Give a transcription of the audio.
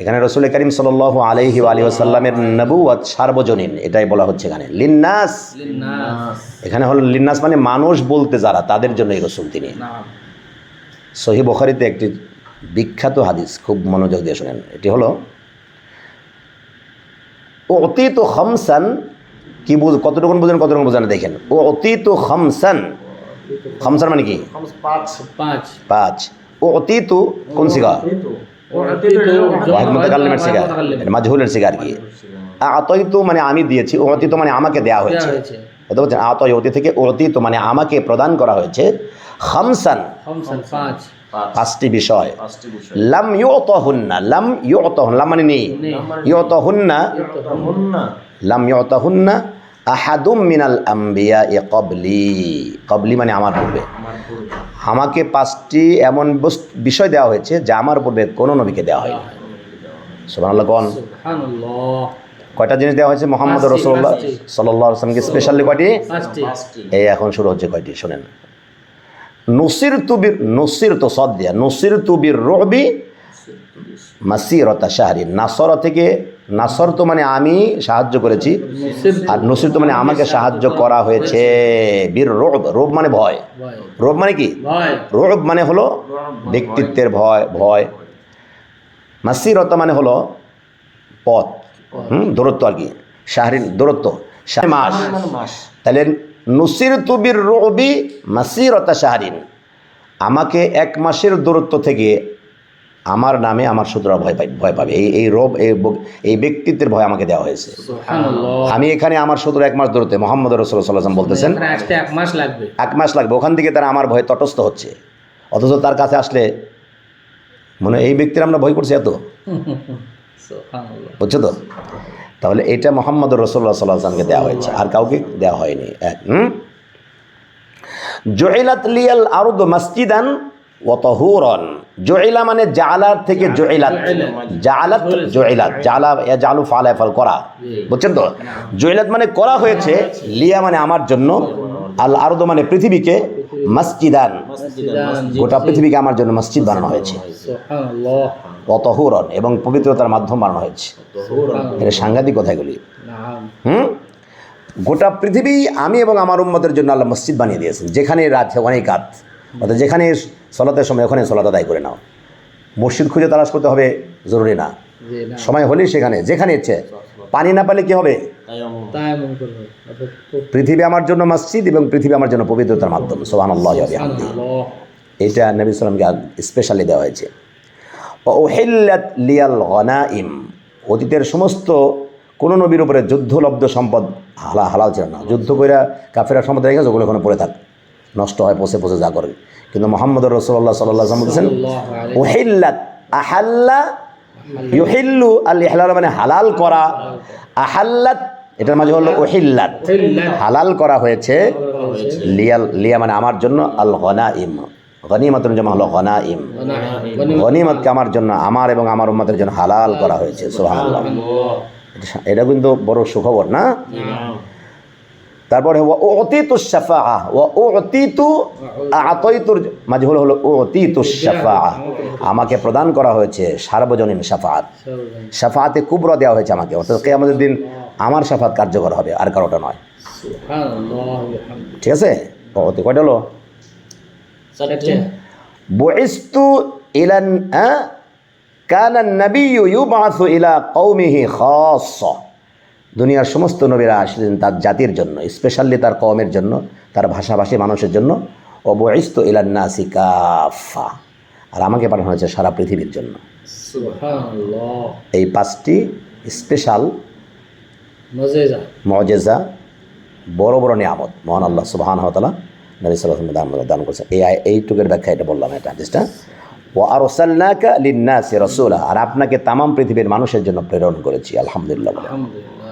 এখানে রসুল করিম সাল আলহি আলী আসাল্লামের সার্বজনীন, এটাই বলা হচ্ছে এখানে। লিন্নাস। এখানে হল লিন্নাস মানে মানুষ বলতে যারা, তাদের জন্য এই রসুল তিনি। সহি বখারিতে একটি বিখ্যাত হাদিস, খুব মনোযোগ দিয়ে শোনেন। এটি হলো ও অতীত খমসান কি বুঝ কতটুকুন বোঝেন কতটুকুন বোঝেন দেখেন। ও অতীত খমসান খমসান মানে কি? পাঁচ। পাঁচ। ও অতীত কোন সিগা? মুতাকাল্লিমের সিগা। এটা মাজহুলের কি। আতইতু মানে আমি দিয়েছি ও অতীত মানে আমাকে দেয়া হয়েছে। বুঝতে পারছেন? আতই অতি থেকে অতীত মানে আমাকে প্রদান করা হয়েছে। খামসান পাঁচ। পাঁচটি বিষয়। লাম ইউতহুন্না লাম ইউতহুন লাম মানে নেই ইউতহুন্না। লাম ইউতহুন্না আহাদুম মিনাল আম্বিয়া এ কবলি। কবলি মানে আমার পূর্বে। আমাকে পাঁচটি এমন বিষয় দেওয়া হয়েছে যা আমার পূর্বে কোনো নবীকে দেওয়া হয়নি। সুবহানাল্লাহ কোন? কয়টা জিনিস দেওয়া হয়েছে? মোহাম্মদ রসুল্লাহ। সাল্লাহ আসলামকে স্পেশালি কয়টি? এই এখন শুরু হচ্ছে কয়টি? শোনেন। নসির তুবির নসির তো সদ দিয়া নসির তুবির রবি মাসিরতা শাহরি। নাসর থেকে নাসর তো মানে আমি সাহায্য করেছি আর নসির তো মানে আমাকে সাহায্য করা হয়েছে। বীর রোব রোব মানে ভয়। রোব মানে কি? রোব মানে হলো ব্যক্তিত্বের ভয় ভয়। মাসিরতা মানে হলো পথ হুম দূরত্ব আর কি। শাহরিন দূরত্ব। মাস। তাহলে নসির তুবির রবি মাসিরতা শাহরিন। আমাকে এক মাসের দূরত্ব থেকে আমার নামে আমার শত্রুরা ভয় পাই ভয় পাবে। এই এই রোগ এই ব্যক্তিত্বের ভয় আমাকে দেওয়া হয়েছে। আমি এখানে আমার শত্রু এক মাস দূরত্বে মোহাম্মদ রসুল্লাহ সাল্লাম বলতেছেন এক মাস লাগবে। এক মাস লাগবে। ওখান থেকে তারা আমার ভয় তটস্থ হচ্ছে। অথচ তার কাছে আসলে মনে হয় এই ব্যক্তির আমরা ভয় করছি এত? বুঝছ তো? তাহলে এটা মোহাম্মদ রসুল্লাহ সাল্লাহ আসলামকে দেওয়া হয়েছে। আর কাউকে দেওয়া হয়নি। এক হুম? জহিলাত লিয়াল আরুদ মসজিদান ও তহুরন। জহিলা মানে জালার থেকে জহিলাত জালাত জহিলাত জালা জালু ফালায় ফল করা। বুঝছেন তো? জহিলাত মানে করা হয়েছে। লিয়া মানে আমার জন্য। আল আরুদ মানে পৃথিবীকে মসজিদান। গোটা পৃথিবীকে আমার জন্য মসজিদ বানানো হয়েছে। অতহুরন এবং পবিত্রতার মাধ্যম বানানো হয়েছে। এটা সাংঘাতিক কথাগুলি। হুম? গোটা পৃথিবী আমি এবং আমার উম্মতের জন্য আল্লাহ মসজিদ বানিয়ে দিয়েছেন। যেখানে রাত অনেক কাত অর্থাৎ যেখানে সলাতের সময় ওখানে সলাত আদায় করে নাও। মসজিদ খুঁজে তালাশ করতে হবে জরুরি না। সময় হলেই সেখানে। যেখানে ইচ্ছে। পানি না পেলে কী হবে? পৃথিবী আমার জন্য মসজিদ এবং পৃথিবী আমার জন্য পবিত্রতার মাধ্যম। সোহান আল্লাহ সুবহানাল্লাহ এটা নবী সালামকে স্পেশালি দেওয়া হয়েছে। ওহিল্লাত লিয়াল গনাইম। অতীতের সমস্ত কোনো নবীর উপরে যুদ্ধলব্ধ সম্পদ হালা হালাল ছিল না। যুদ্ধ করে কাফেরা সম্পদ রেখেছে ওগুলো ওখানে পড়ে থাক। নষ্ট হয় পচে পচে যা করে। কিন্তু মোহাম্মদ রসুল্লাহ সাল্লাহ বলছেন সাল্লাল্লাহু আলাইহি ওহিল্লাত আহাল্লা ইউহিল্লু আল ইহলাল মানে হালাল করা। আহাল্লাত এটার মাঝে হলো ওহিল্লাত হালাল করা হয়েছে। লিয়াল লিয়া মানে আমার জন্য আল গনাইম। গনিমাতুন জমা হলো গনাইম। গনিমত গনিমতকে আমার জন্য আমার এবং আমার উম্মতের জন্য হালাল করা হয়েছে সুবহানাল্লাহ। এটা- এটা কিন্তু বড় সুখবর না। তারপরে ও অতীতু সাফা ও অতীতু আতইতুর মাঝে হলো হলো অতীতু সাফা আমাকে প্রদান করা হয়েছে সার্বজনীন সাফাত সাফাতে কুবরা দেওয়া হয়েছে আমাকে। অর্থাৎ কে আমাদের দিন আমার সাফাত কার্যকর হবে আর কারোটা নয়। ঠিক আছে? অতি কয়টা হলো? বইস্তু ইলান কান নবী ইউবাসু ইলা কৌমিহি খাস। দুনিয়ার সমস্ত নবীরা আসলেন তার জাতির জন্য স্পেশালি তার কমের জন্য তার ভাষাভাষী মানুষের জন্য। ও বইস্তু ইলান কাফা আর আমাকে পাঠানো হয়েছে সারা পৃথিবীর জন্য। এই পাঁচটি স্পেশাল মজেজা। বড় বড় নিয়ামত মহান আল্লাহ সুবাহান হতালা নবী সাল্লাহ দান দান করছেন। এই এইটুকের ব্যাখ্যা এটা বললাম এটা হাদিসটা। ও আর ওসাল্লাকা লিন্নাসি রসুলা। আর আপনাকে তামাম পৃথিবীর মানুষের জন্য প্রেরণ করেছি আলহামদুলিল্লাহ। আলহামদুলিল্লাহ।